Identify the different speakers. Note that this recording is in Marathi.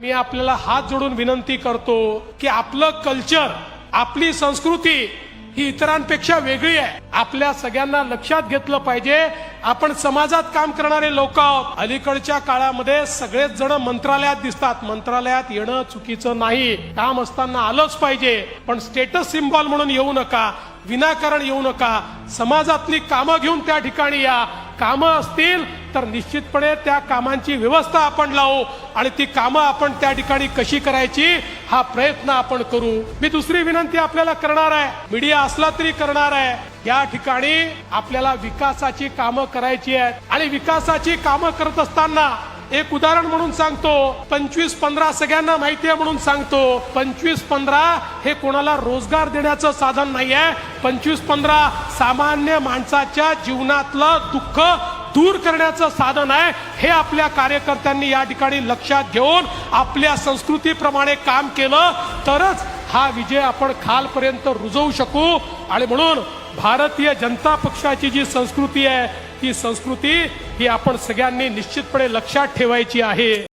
Speaker 1: मी आपल्याला हात जोडून विनंती करतो की आपलं कल्चर आपली संस्कृती ही इतरांपेक्षा वेगळी आहे. आपल्या सगळ्यांना लक्षात घेतलं पाहिजे. आपण समाजात काम करणारे लोक आहोत. अलीकडच्या काळामध्ये सगळेच जण मंत्रालयात दिसतात. मंत्रालयात येणं चुकीचं नाही. काम असताना आलंच पाहिजे. पण स्टेटस सिम्बॉल म्हणून येऊ नका. विनाकारण येऊ नका. समाजातली कामं घेऊन त्या ठिकाणी या. कामं असतील तर निश्चितपणे त्या कामांची व्यवस्था आपण लावू आणि ती कामं आपण त्या ठिकाणी कशी करायची हा प्रयत्न आपण करू. मी दुसरी विनंती आपल्याला करणार आहे. मीडिया असला तरी करणार आहे. या ठिकाणी आपल्याला विकासाची कामं करायची आहेत. आणि विकासाची कामं करत असताना एक उदाहरण म्हणून सांगतो. पंचवीस पंधरा सगळ्यांना माहिती आहे म्हणून सांगतो. पंचवीस पंधरा हे कोणाला रोजगार देण्याचं साधन नाही आहे पंचवीस पंधरा सामान्य माणसाच्या जीवनातलं दुःख दूर करण्याचं साधन आहे. हे आपल्या कार्यकर्त्यांनी या ठिकाणी लक्षात घेऊन आपल्या संस्कृतीप्रमाणे काम केलं. तरच हा विजय आपण खालपर्यंत रुजवू शकू. आणि म्हणून भारतीय जनता पक्षाची जी संस्कृती आहे ती संस्कृती ही आपण सगळ्यांनी निश्चितपणे लक्षात ठेवायची आहे.